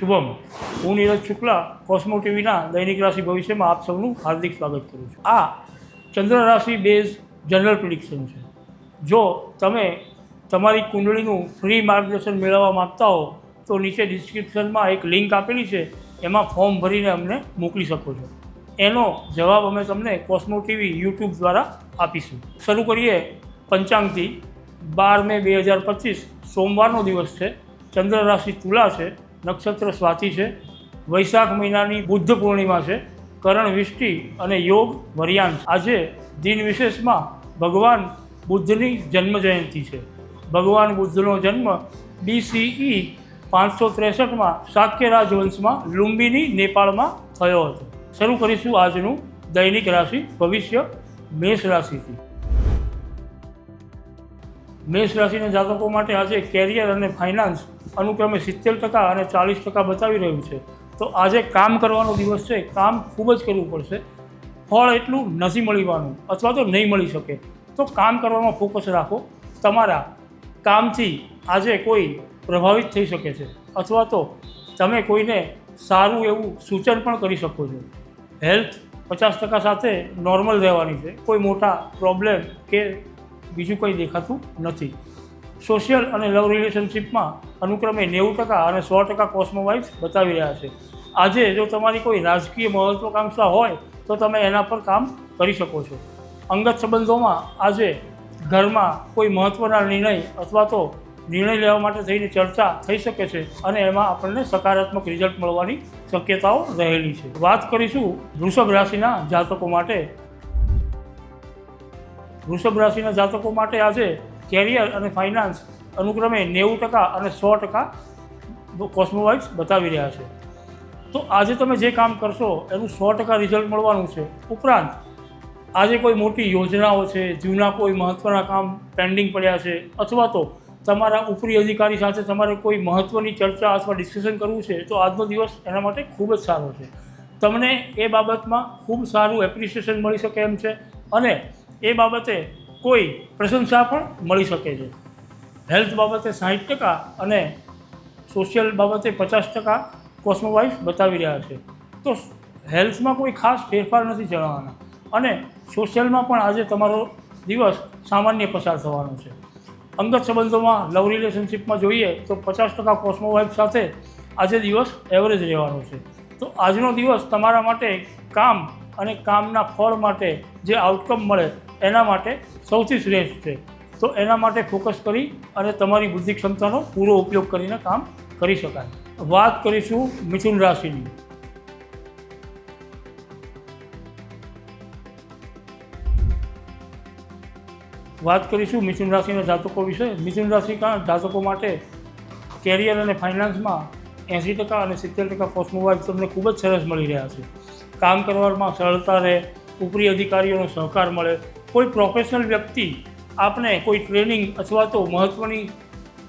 શુભમ. હું નીરજ શુક્લા, કોસ્મો ટીવીના દૈનિક રાશિ ભવિષ્યમાં આપ સૌનું હાર્દિક સ્વાગત કરું છું. આ ચંદ્ર રાશિ બેઝ જનરલ પ્રિડિક્શન છે. જો તમે તમારી કુંડળીનું ફ્રી માર્ગદર્શન મેળવવા માગતા હો, તો નીચે ડિસ્ક્રિપ્શનમાં એક લિંક આપેલી છે. એમાં ફોર્મ ભરીને અમને મોકલી શકો છો. એનો જવાબ અમે તમને કોસ્મો ટીવી યુટ્યુબ દ્વારા આપીશું. શરૂ કરીએ પંચાંગથી. બાર મે બે હજાર પચીસ, સોમવારનો દિવસ છે. ચંદ્ર રાશિ તુલા છે. નક્ષત્ર સ્વાતિ છે. વૈશાખ મહિનાની બુદ્ધ પૂર્ણિમા છે. કરણ વિષ્ટિ અને યોગ વર્યાન આજે દિન વિશેષમાં ભગવાન બુદ્ધની જન્મ જયંતિ છે. ભગવાન બુદ્ધનો જન્મ બીસીઈ પાંચસો ત્રેસઠમાં શાક્ય રાજવંશમાં લુંબિની નેપાળમાં થયો હતો. શરૂ કરીશું આજનું દૈનિક રાશિ, ભવિષ્ય, મેષ રાશિથી. મેષ રાશિના જાતકો માટે આજે કેરિયર અને ફાઇનાન્સ અનુક્રમે સિત્તેર ટકા અને ચાલીસ ટકા બતાવી રહ્યું છે. તો આજે કામ કરવાનો દિવસ છે, કામ ખૂબ જ કરવું પડશે. ફળ એટલું નથી મળવાનું, અથવા તો નહીં મળી શકે. તો કામ કરવામાં ફોકસ રાખો. તમારા કામથી આજે કોઈ પ્રભાવિત થઈ શકે છે, અથવા તો તમે કોઈને સારું એવું સૂચન પણ કરી શકો છો. હેલ્થ પચાસ ટકા સાથે નોર્મલ રહેવાની છે, કોઈ મોટા પ્રોબ્લેમ કે બીજું કંઈ દેખાતું નથી. સોશિયલ અને લવ રિલેશનશિપમાં અનુક્રમે નેવું ટકા અને સો ટકા કોસ્મોવાઇઝ બતાવી રહ્યા છે. આજે જો તમારી કોઈ રાજકીય મહત્વાકાંક્ષા હોય, તો તમે એના પર કામ કરી શકો છો. અંગત સંબંધોમાં આજે ઘરમાં કોઈ મહત્ત્વના નિર્ણય અથવા તો નિર્ણય લેવા માટે થઈને ચર્ચા થઈ શકે છે અને એમાં આપણને સકારાત્મક રિઝલ્ટ મળવાની શક્યતાઓ રહેલી છે. વાત કરીશું વૃષભ રાશિના જાતકો માટે. વૃષભ રાશિના જાતકો માટે આજે કેરિયર અને ફાઇનાન્સ અનુક્રમે નેવું ટકા અને સો ટકા કોસ્મોવાઇઝ બતાવી રહ્યા છે. તો આજે તમે જે કામ કરશો, એનું સો ટકા રિઝલ્ટ મળવાનું છે. ઉપરાંત, આજે કોઈ મોટી યોજનાઓ છે, જૂના કોઈ મહત્ત્વના કામ પેન્ડિંગ પડ્યા છે, અથવા તો તમારા ઉપરી અધિકારી સાથે તમારે કોઈ મહત્ત્વની ચર્ચા અથવા ડિસ્કશન કરવું છે, તો આજનો દિવસ એના માટે ખૂબ જ સારો છે. તમને એ બાબતમાં ખૂબ સારું એપ્રિસિએશન મળી શકે એમ છે. અને એ બાબતે કોઈ પ્રશંસા પણ મળી શકે છે. હેલ્થ બાબતે સાહીઠ ટકા અને સોશિયલ બાબતે પચાસ ટકા કોસ્મોવાઇઝ બતાવી રહ્યા છે. તો હેલ્થમાં કોઈ ખાસ ફેરફાર નથી જણાવવાના અને સોશિયલમાં પણ આજે તમારો દિવસ સામાન્ય પસાર થવાનો છે. અંગત સંબંધોમાં લવ રિલેશનશિપમાં જોઈએ તો પચાસ ટકા કોસ્મોવાઇફ સાથે આજે દિવસ એવરેજ રહેવાનો છે. તો આજનો દિવસ તમારા માટે કામ અને કામના ફળ માટે જે આઉટકમ મળે એના માટે સૌથી શ્રેષ્ઠ છે. તો એના માટે ફોકસ કરી અને તમારી બુદ્ધિ ક્ષમતાનો પૂરો ઉપયોગ કરીને કામ કરી શકાય. વાત કરીશું મિથુન રાશિની. વાત કરીશું મિથુન રાશિના જાતકો વિશે. મિથુન રાશિના જાતકો માટે કેરિયર અને ફાઇનાન્સમાં એંસી ટકા અને સિત્તેર ટકા કોસ્મોવાઇઝ તમને ખૂબ જ સરસ મળી રહ્યા છે. કામ કરવામાં સરળતા રહે, ઉપરી અધિકારીઓનો સહકાર મળે કોઈ પ્રોફેશનલ વ્યક્તિ આપને કોઈ ટ્રેનિંગ અથવા તો મહત્ત્વની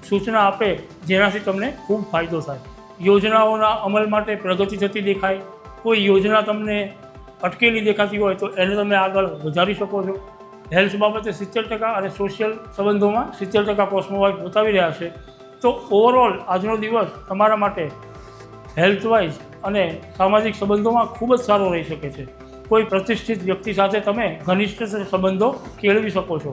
સૂચના આપે જેનાથી તમને ખૂબ ફાયદો થાય. યોજનાઓના અમલ માટે પ્રગતિ થતી દેખાય. કોઈ યોજના તમને અટકેલી દેખાતી હોય તો એને તમે આગળ વધારી શકો છો. હેલ્થ બાબતે સિત્તેર ટકા અને સોશિયલ સંબંધોમાં સિત્તેર ટકા કોસ્મોવાઇઝ બતાવી રહ્યા છે. તો ઓવરઓલ આજનો દિવસ તમારા માટે હેલ્થવાઇઝ અને સામાજિક સંબંધોમાં ખૂબ જ સારો રહી શકે છે. કોઈ પ્રતિષ્ઠિત વ્યક્તિ સાથે તમે ઘનિષ્ઠ સંબંધો કેળવી શકો છો.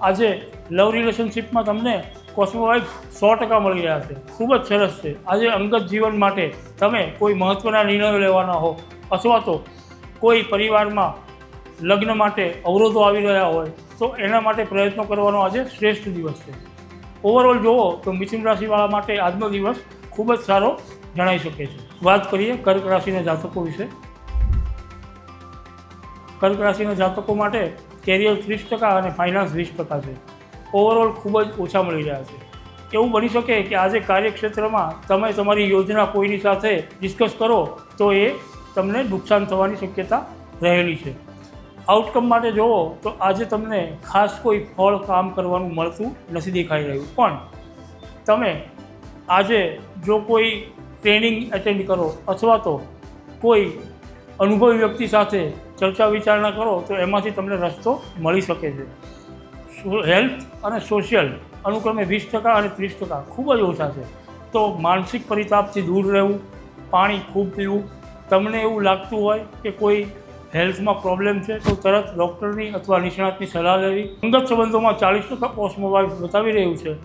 આજે લવ રિલેશનશિપમાં તમને કોસ્મોવાઇફ સો ટકા મળી રહ્યા છે. ખૂબ જ સરસ છે. આજે અંગત જીવન માટે તમે કોઈ મહત્ત્વના નિર્ણયો લેવાના હો અથવા તો કોઈ પરિવારમાં લગ્ન માટે અવરોધો આવી રહ્યા હોય, તો એના માટે પ્રયત્નો કરવાનો આજે શ્રેષ્ઠ દિવસ છે. ઓવરઓલ જુઓ તો મિથુન રાશિવાળા માટે આજનો દિવસ ખૂબ જ સારો જણાઈ શકે છે. વાત કરીએ કર્ક રાશિના જાતકો વિશે. કર્ક રાશિના જાતકો માટે કેરિયર ત્રીસ ટકા અને ફાઇનાન્સ વીસ ટકા છે. ઓવરઓલ ખૂબ જ ઓછા મળી રહ્યા છે. એવું બની શકે કે આજે કાર્યક્ષેત્રમાં તમે તમારી યોજના કોઈની સાથે ડિસ્કસ કરો તો એ તમને નુકસાન થવાની શક્યતા રહેલી છે. આઉટકમ માટે જુઓ તો આજે તમને ખાસ કોઈ ફળ કામ કરવાનું મળતું નથી દેખાઈ રહ્યું. પણ તમે આજે જો કોઈ ટ્રેનિંગ એટેન્ડ કરો અથવા તો કોઈ અનુભવી વ્યક્તિ સાથે ચર્ચા વિચારણા કરો તો એમાંથી તમને રસ્તો મળી શકે છે. હેલ્થ અને સોશિયલ અનુક્રમે વીસ ટકા અને ત્રીસ ટકા ખૂબ જ ઓછા છે. તો માનસિક પરિતાપથી દૂર રહેવું, પાણી ખૂબ પીવું, તમને એવું લાગતું હોય કે કોઈ હેલ્થમાં પ્રોબ્લેમ છે તો તરત ડૉક્ટરની અથવા નિષ્ણાતની સલાહ લેવી. અંગત સંબંધોમાં ચાલીસ ટકા ઓસ્મોવાઇફ બતાવી રહ્યું છે.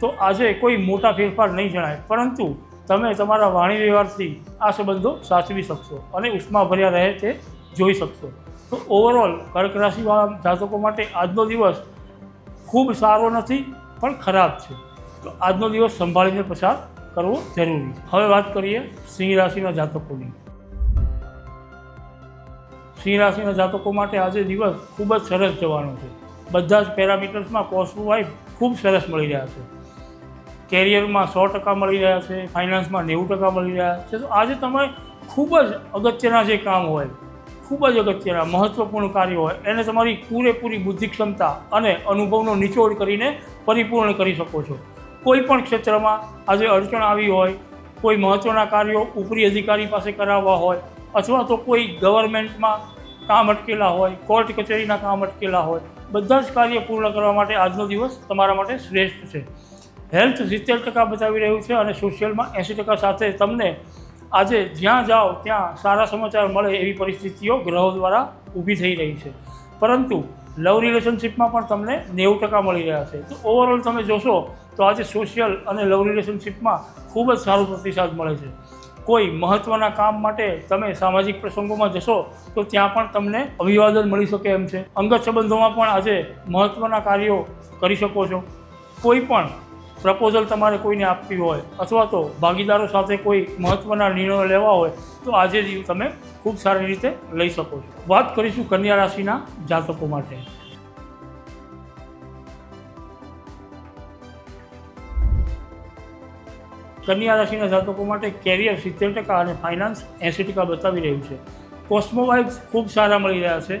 તો આજે કોઈ મોટા ફેરફાર નહીં જણાય, પરંતુ તમે તમારા વાણી વ્યવહારથી આ સંબંધો સાચવી શકશો અને ઉષ્માભર્યા રહે તે જોઈ શકશો. તો ઓવરઓલ કર્ક રાશિવાળા જાતકો માટે આજનો દિવસ ખૂબ સારો નથી, પણ ખરાબ છે. તો આજનો દિવસ સંભાળીને પસાર કરવો જરૂરી છે. હવે વાત કરીએ સિંહ રાશિના જાતકોની. સિંહ રાશિના જાતકો માટે આજે દિવસ ખૂબ જ સરસ જવાનો છે. બધા જ પેરામીટર્સમાં કોસ્ટ વાઇફ ખૂબ સરસ મળી રહ્યા છે. કેરિયરમાં સો ટકા મળી રહ્યા છે, ફાઇનાન્સમાં નેવું ટકા મળી રહ્યા છે. તો આજે તમે ખૂબ જ અગત્યના જે કામ હોય ખૂબ જ અગત્યના મહત્ત્વપૂર્ણ કાર્ય હોય. એને તમારી પૂરેપૂરી બુદ્ધિ ક્ષમતા અને અનુભવનો નિચોડ કરીને પરિપૂર્ણ કરી શકો છો. કોઈ પણ ક્ષેત્રમાં આજે અડચણ આવી હોય, કોઈ મહત્ત્વના કાર્યો ઉપરી અધિકારી પાસે કરાવવા હોય, અથવા તો કોઈ ગવર્મેન્ટમાં કામ અટકેલા હોય, કોર્ટ કચેરીના કામ અટકેલા હોય, બધા જ કાર્ય પૂર્ણ કરવા માટે આજનો દિવસ તમારા માટે શ્રેષ્ઠ છે. હેલ્થ સિત્તેર ટકા બતાવી રહ્યું છે અને સોશિયલમાં એંસી ટકા સાથે તમને આજે જ્યાં જાઓ, ત્યાં સારા સમાચાર મળે એવી પરિસ્થિતિઓ ગ્રહો દ્વારા ઊભી થઈ રહી છે. પરંતુ લવ રિલેશનશિપમાં પણ તમને નેવું ટકા મળી રહ્યા છે. તો ઓવરઓલ તમે જોશો, તો આજે સોશિયલ અને લવ રિલેશનશિપમાં ખૂબ જ સારો પ્રતિસાદ મળે છે. કોઈ મહત્ત્વના કામ માટે તમે સામાજિક પ્રસંગોમાં જશો, તો ત્યાં પણ તમને અભિવાદન મળી શકે એમ છે. અંગત સંબંધોમાં પણ આજે મહત્ત્વના કાર્યો કરી શકો છો. કોઈ પણ પ્રપોઝલ તમારે કોઈને આપવી હોય અથવા તો ભાગીદારો સાથે કોઈ મહત્ત્વના નિર્ણયો લેવા હોય, તો આજે જ તમે ખૂબ સારી રીતે લઈ શકો છો. વાત કરીશું કન્યા રાશિના જાતકો માટે. કન્યા રાશિના જાતકો માટે કેરિયર સિત્તેર ટકા અને ફાઇનાન્સ એંસી ટકા બતાવી રહ્યું છે. કોસ્મોવાઇઝ ખૂબ સારા મળી રહ્યા છે,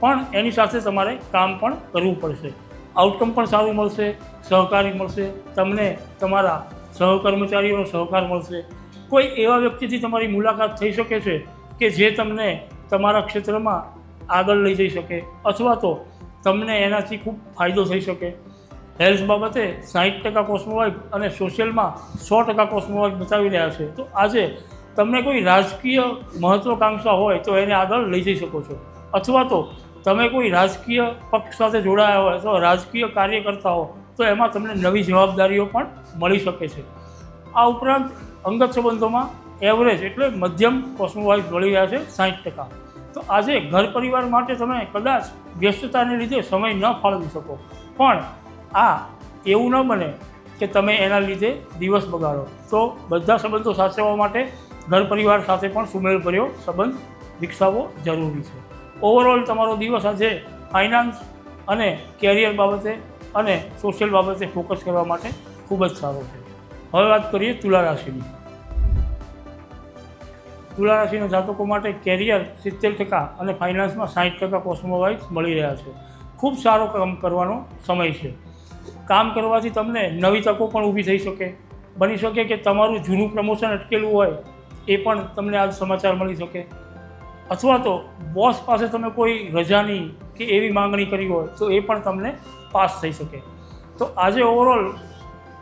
પણ એની સાથે તમારે કામ પણ કરવું પડશે. આઉટકમ પણ સારું મળશે, સહકારી મળશે, તમને તમારા સહકર્મચારીઓનો સહકાર મળશે. કોઈ એવા વ્યક્તિથી તમારી મુલાકાત થઈ શકે છે કે જે તમને તમારા ક્ષેત્રમાં આગળ લઈ જઈ શકે અથવા તો તમને એનાથી ખૂબ ફાયદો થઈ શકે. હેલ્થ બાબતે સાહીઠ ટકા કોસ્મોવાઇફ અને સોશિયલમાં સો ટકા કોસ્મોવાઇફ બતાવી રહ્યા છે. તો આજે તમને કોઈ રાજકીય મહત્ત્વાકાંક્ષા હોય તો એને આગળ લઈ જઈ શકો છો. અથવા તો તમે કોઈ રાજકીય પક્ષ સાથે જોડાયા હોય, અથવા રાજકીય કાર્ય કરતા હો તો એમાં તમને નવી જવાબદારીઓ પણ મળી શકે છે. આ ઉપરાંત અંગત સંબંધોમાં એવરેજ એટલે મધ્યમ કોસ્મોવાઇફ મળી રહ્યા છે સાહીઠ ટકા. તો આજે ઘર પરિવાર માટે તમે કદાચ વ્યસ્તતાને લીધે સમય ન ફાળવી શકો. પણ આ એવું ન બને કે તમે એના લીધે દિવસ બગાડો. તો બધા સંબંધો સાચવવા માટે ઘર પરિવાર સાથે પણ સુમેળભર્યો સંબંધ વિકસાવવો જરૂરી છે. ઓવરઓલ તમારો દિવસ આજે ફાઇનાન્સ અને કેરિયર બાબતે અને સોશિયલ બાબતે ફોકસ કરવા માટે ખૂબ જ સારો છે. હવે વાત કરીએ તુલા રાશિની. તુલા રાશિના જાતકો માટે કેરિયર સિત્તેર ટકા અને ફાઇનાન્સમાં સાઠ ટકા કોસ્મોવાઇઝ મળી રહ્યા છે. ખૂબ સારો કામ કરવાનો સમય છે. કામ કરવાથી તમને નવી તકો પણ ઊભી થઈ શકે. બની શકે કે તમારું જૂનું પ્રમોશન અટકેલું હોય, એ પણ તમને આજ સમાચાર મળી શકે. અથવા તો બોસ પાસે તમે કોઈ રજાની કે એવી માંગણી કરી હોય તો એ પણ તમને પાસ થઈ શકે. તો આજે ઓવરઓલ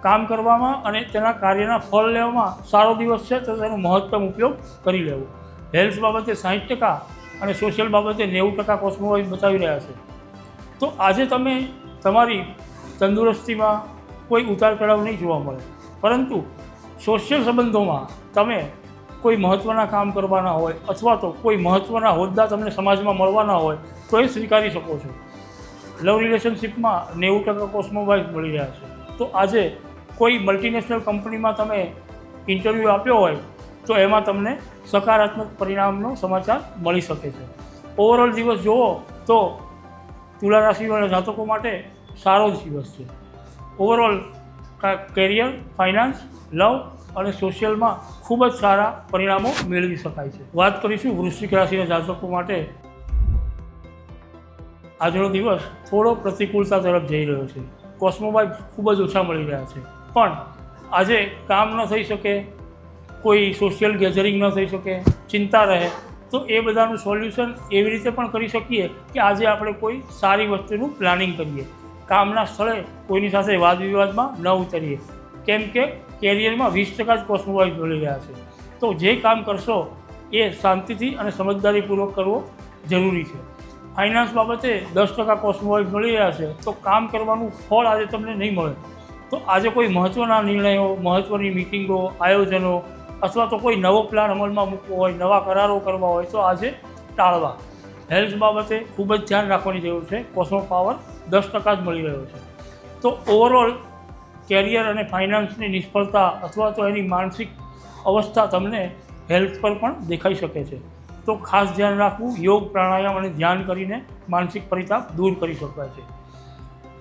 કામ કરવામાં અને તેના કાર્યના ફળ લેવામાં સારો દિવસ છે તો તેનો મહત્તમ ઉપયોગ કરી લેવો. હેલ્થ બાબતે સાહીઠ ટકા અને સોશિયલ બાબતે નેવું ટકા કોસ્મોવાઇઝ બતાવી રહ્યા છે. તો આજે તમે તમારી તંદુરસ્તીમાં કોઈ ઉતાર ચઢાવ નહીં જોવા મળે. પરંતુ સોશિયલ સંબંધોમાં તમે કોઈ મહત્ત્વના કામ કરવાના હોય અથવા તો કોઈ મહત્ત્વના હોદ્દા તમને સમાજમાં મળવાના હોય, તો એ સ્વીકારી શકો છો. લવ રિલેશનશિપમાં નેવું ટકા કોસ્મોવાઇઝ મળી રહ્યા છે. તો આજે કોઈ મલ્ટીનેશનલ કંપનીમાં તમે ઇન્ટરવ્યૂ આપ્યો હોય, તો એમાં તમને સકારાત્મક પરિણામનો સમાચાર મળી શકે છે. ઓવરઓલ દિવસ જુઓ, તો તુલા રાશિવાળા જાતકો માટે સારો જ દિવસ છે. ઓવરઓલ કેરિયર, ફાઇનાન્સ, લવ અને સોશિયલમાં ખૂબ જ સારા પરિણામો મેળવી શકાય છે. વાત કરીશું વૃશ્ચિક રાશિના જાતકો માટે. આજનો દિવસ થોડો પ્રતિકૂળતા તરફ જઈ રહ્યો છે. કોસ્મોબાઇલ ખૂબ જ ઓછા મળી રહ્યા છે. પણ આજે કામ ન થઈ શકે, કોઈ સોશિયલ ગેધરિંગ ન થઈ શકે, ચિંતા રહે, તો એ બધાનું સોલ્યુશન એવી રીતે પણ કરી શકીએ કે આજે આપણે કોઈ સારી વસ્તુનું પ્લાનિંગ કરીએ. કામના સ્થળે કોઈની સાથે વાદ વિવાદમાં ન ઉતરીએ. કેમ કે કેરિયરમાં વીસ ટકા જ કોસ્મોવાઇઝ મળી રહ્યા છે. તો જે કામ કરશો એ શાંતિથી અને સમજદારીપૂર્વક કરવો જરૂરી છે. ફાઇનાન્સ બાબતે દસ ટકા કોસ્મોવાઇઝ મળી રહ્યા છે, તો કામ કરવાનું ફળ આજે તમને નહીં મળે. તો આજે કોઈ મહત્ત્વના નિર્ણયો મહત્ત્વની મિટિંગો આયોજનો અથવા તો કોઈ નવો પ્લાન અમલમાં મૂકવો હોય, નવા કરારો કરવા હોય, તો આજે ટાળવા. હેલ્થ બાબતે ખૂબ જ ધ્યાન રાખવાની જરૂર છે. કોસ્મો પાવર દસ ટકા જ મળી રહ્યો છે. તો ઓવરઓલ કેરિયર અને ફાઇનાન્સની નિષ્ફળતા અથવા તો એની માનસિક અવસ્થા તમને હેલ્થ પર પણ દેખાઈ શકે છે. તો ખાસ ધ્યાન રાખવું, યોગ, પ્રાણાયામ અને ધ્યાન કરીને માનસિક પરિતાપ દૂર કરી શકાય છે.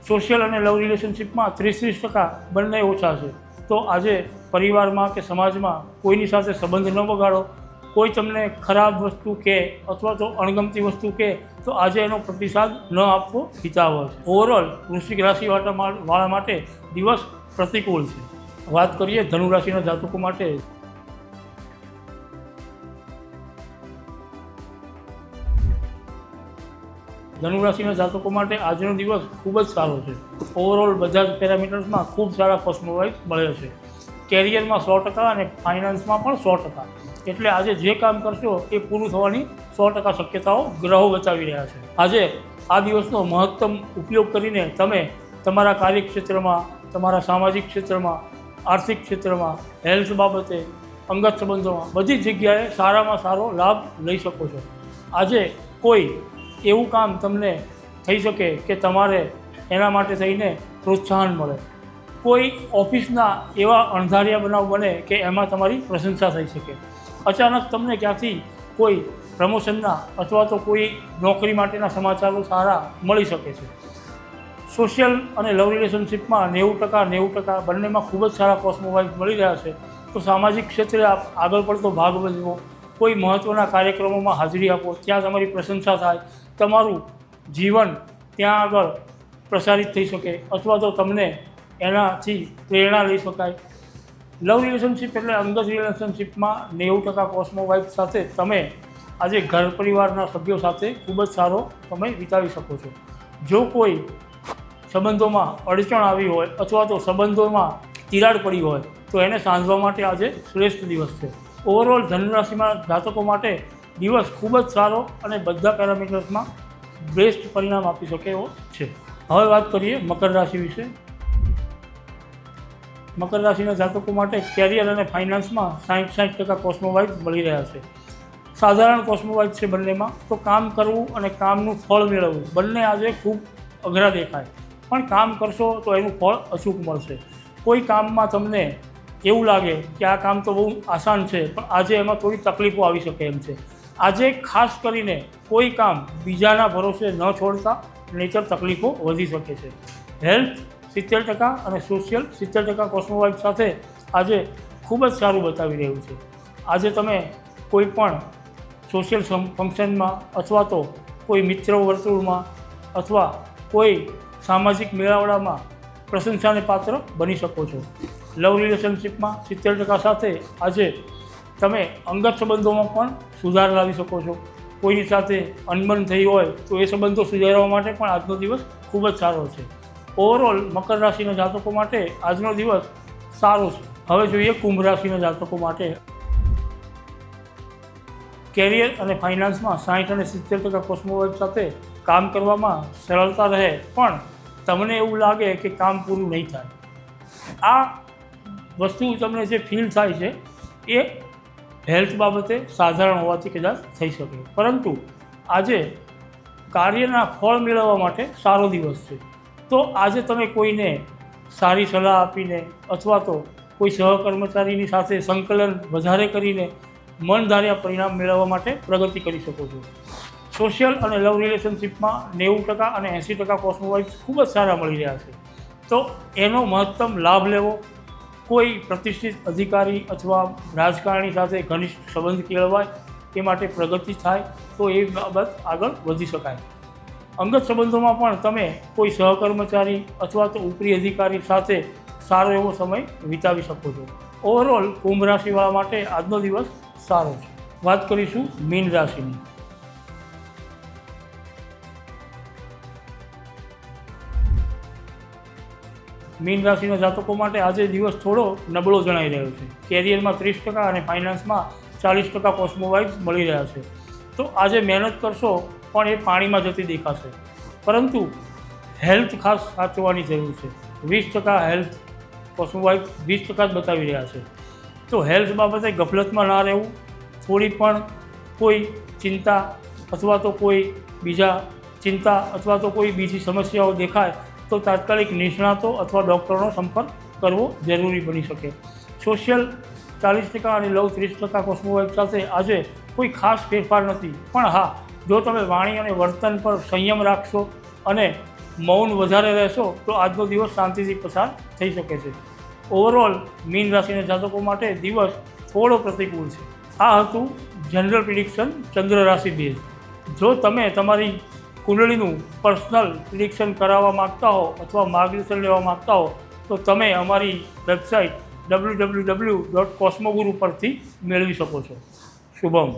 સોશિયલ અને લવ રિલેશનશિપમાં ત્રીસ ત્રીસ ટકા બંને ઓછા છે. તો આજે પરિવારમાં કે સમાજમાં કોઈની સાથે સંબંધ ન બગાડો કોઈ તમને ખરાબ વસ્તુ કે અથવા તો અણગમતી વસ્તુ કે, તો આજે એનો પ્રતિસાદ ન આપવો હિતાવહ છે ઓવરઓલ વૃશ્ચિક રાશિ વાળા માટે દિવસ પ્રતિકૂળ છે. વાત કરીએ ધનુ રાશિના જાતકો માટે. ધનુ રાશિના જાતકો માટે આજનો દિવસ ખૂબ જ સારો છે. ઓવરઓલ બધા જ પેરામીટર્સમાં ખૂબ સારા કોસ્મોવાઇઝ મળે છે. કેરિયરમાં સો ટકા અને ફાઇનાન્સમાં પણ સો ટકા. એટલે આજે જે કામ કરશો એ પૂરું થવાની સો ટકા શક્યતાઓ ગ્રહો બચાવી રહ્યા છે. આજે આ દિવસનો મહત્તમ ઉપયોગ કરીને તમે તમારા કાર્યક્ષેત્રમાં, તમારા સામાજિક ક્ષેત્રમાં, આર્થિક ક્ષેત્રમાં, હેલ્થ બાબતે, અંગત સંબંધોમાં બધી જગ્યાએ સારામાં સારો લાભ લઈ શકો છો. આજે કોઈ એવું કામ તમને થઈ શકે કે તમારે એના માટે થઈને પ્રોત્સાહન મળે. કોઈ ઓફિસના એવા અણધાર્યા બનાવ બને કે એમાં તમારી પ્રશંસા થઈ શકે. અચાનક તમને ક્યાંથી કોઈ પ્રમોશનના અથવા તો કોઈ નોકરી માટેના સમાચારો સારા મળી શકે છે? સોશિયલ અને લવ રિલેશનશિપમાં નેવું ટકા નેવું ટકા બંનેમાં ખૂબ જ સારા કોસ્મોવાઇઝ મળી રહ્યા છે. તો સામાજિક ક્ષેત્રે આપ આગળ પડતો ભાગ ભજવો કોઈ મહત્ત્વના કાર્યક્રમોમાં હાજરી આપો, ત્યાં તમારી પ્રશંસા થાય, તમારું જીવન ત્યાં આગળ પ્રસારિત થઈ શકે, અથવા તો તમને એનાથી પ્રેરણા લઈ શકાય. લવ રિલેશનશિપ એટલે અંગત રિલેશનશિપમાં નેવું ટકા કોસ્મો વાઇફ સાથે તમે આજે ઘર પરિવારના સભ્યો સાથે ખૂબ જ સારો સમય વિતાવી શકો છો. જો કોઈ સંબંધોમાં અડચણ આવી હોય અથવા તો સંબંધોમાં તિરાડ પડી હોય, તો એને સાંધવા માટે આજે શ્રેષ્ઠ દિવસ છે. ઓવરઓલ ધનુરાશિમાં જાતકો માટે દિવસ ખૂબ જ સારો અને બધા પેરામીટર્સમાં બેસ્ટ પરિણામ આપી શકે એવો છે. હવે વાત કરીએ મકર રાશિ વિશે. મકર રાશિના જાતકો માટે કેરિયર અને ફાઇનાન્સમાં સાઠ સાઠ ટકા કોસ્મોવાઇઝ મળી રહ્યા છે. સાધારણ કોસ્મોવાઇઝ છે બંનેમાં. તો કામ કરવું અને કામનું ફળ મેળવવું બંને આજે ખૂબ અઘરા દેખાય. પણ કામ કરશો તો એનું ફળ અચૂક મળશે. કોઈ કામમાં તમને એવું લાગે કે આ કામ તો બહુ આસાન છે, પણ આજે એમાં થોડી તકલીફો આવી શકે એમ છે. આજે ખાસ કરીને કોઈ કામ બીજાના ભરોસે ન છોડતા નેચર તકલીફો વધી શકે છે. હેલ્થ સિત્તેર ટકા અને સોશિયલ સિત્તેર ટકા કોસ્મોવાઇફ સાથે આજે ખૂબ જ સારું બતાવી રહ્યું છે. આજે તમે કોઈ પણ સોશિયલ ફંક્શનમાં અથવા તો કોઈ મિત્ર વર્તુળમાં અથવા કોઈ સામાજિક મેળાવડામાં પ્રશંસાને પાત્ર બની શકો છો. લવ રિલેશનશિપમાં સિત્તેર ટકા સાથે આજે તમે અંગત સંબંધોમાં પણ સુધાર લાવી શકો છો. કોઈની સાથે અનબન થઈ હોય તો એ સંબંધો સુધારવા માટે પણ આજનો દિવસ ખૂબ જ સારો છે. ઓવરઓલ મકર રાશિના જાતકો માટે આજનો દિવસ સારો છે. હવે જોઈએ કુંભ રાશિના જાતકો માટે. કેરિયર અને ફાઇનાન્સમાં સાઠ અને સિત્તેર ટકા કોસ્મોવાઇફ સાથે કામ કરવામાં સરળતા રહે, પણ તમને એવું લાગે કે કામ પૂરું નહીં થાય. આ વસ્તુ તમને જે ફીલ થાય છે, એ હેલ્થ બાબતે સાધારણ હોવાથી કદાચ થઈ શકે. પરંતુ આજે કાર્યના ફળ મેળવવા માટે સારો દિવસ છે. તો આજે તમે કોઈને સારી સલાહ આપીને અથવા તો કોઈ સહકર્મચારીની સાથે સંકલન વધારે કરીને મન ધાર્યા પરિણામ મેળવવા માટે પ્રગતિ કરી શકો છો. સોશિયલ અને લવ રિલેશનશિપમાં નેવું ટકા અને એંસી ટકા કોસ્મોવાઇઝ ખૂબ જ સારા મળી રહ્યા છે. તો એનો મહત્તમ લાભ લેવો, કોઈ પ્રતિષ્ઠિત અધિકારી અથવા રાજકારણી સાથે ઘનિષ્ઠ સંબંધ કેળવાય એ માટે પ્રગતિ થાય તો એ બાબત આગળ વધી શકાય. અંગત સંબંધોમાં પણ તમે કોઈ સહકર્મચારી અથવા તો ઉપરી અધિકારી સાથે સારો એવો સમય વિતાવી શકો છો. ઓવરઓલ કુંભ રાશિવાળા માટે આજનો દિવસ સારો છે. વાત કરીશું મીન રાશિની. મીન રાશિના જાતકો માટે આજે દિવસ થોડો નબળો જણાઈ રહ્યો છે. કેરિયરમાં ત્રીસ ટકા અને ફાઇનાન્સમાં ચાલીસ ટકા કોસ્મોવાઇઝ મળી રહ્યા છે. તો આજે મહેનત કરશો પણ એ પાણીમાં જતી દેખાશે. પરંતુ હેલ્થ ખાસ સાચવવાની જરૂર છે. વીસ ટકા હેલ્થ કોસ્મોવાઇઝ વીસ ટકા જ બતાવી રહ્યા છે. તો હેલ્થ બાબતે ગફલતમાં ના રહેવું, થોડી પણ કોઈ ચિંતા અથવા તો કોઈ બીજા ચિંતા અથવા તો કોઈ બીજી સમસ્યાઓ દેખાય, તો તાત્કાલિક નિષ્ણાતો અથવા ડૉક્ટરનો સંપર્ક કરવો જરૂરી બની શકે. સોશિયલ ચાલીસ ટકા અને લવ ત્રીસ ટકા કોસ્મોવાઇઝ સાથે આજે કોઈ ખાસ ફેરફાર નથી. પણ હા જો તમે વાણી અને વર્તન પર સંયમ રાખશો અને મૌન વધારે રહેશો, તો આજનો દિવસ શાંતિથી પસાર થઈ શકે છે. ઓવરઓલ મીન રાશિના જાતકો માટે દિવસ થોડો પ્રતિકૂળ છે. આ હતું જનરલ પ્રિડિક્શન ચંદ્ર રાશિ બેઝ. જો તમે તમારી કુંડળીનું પર્સનલ પ્રિડિક્શન કરાવવા માગતા હો અથવા માર્ગદર્શન લેવા માગતા હો, તો તમે અમારી website W W W dot Cosmoguru પરથી મેળવી શકો છો. શુભમ.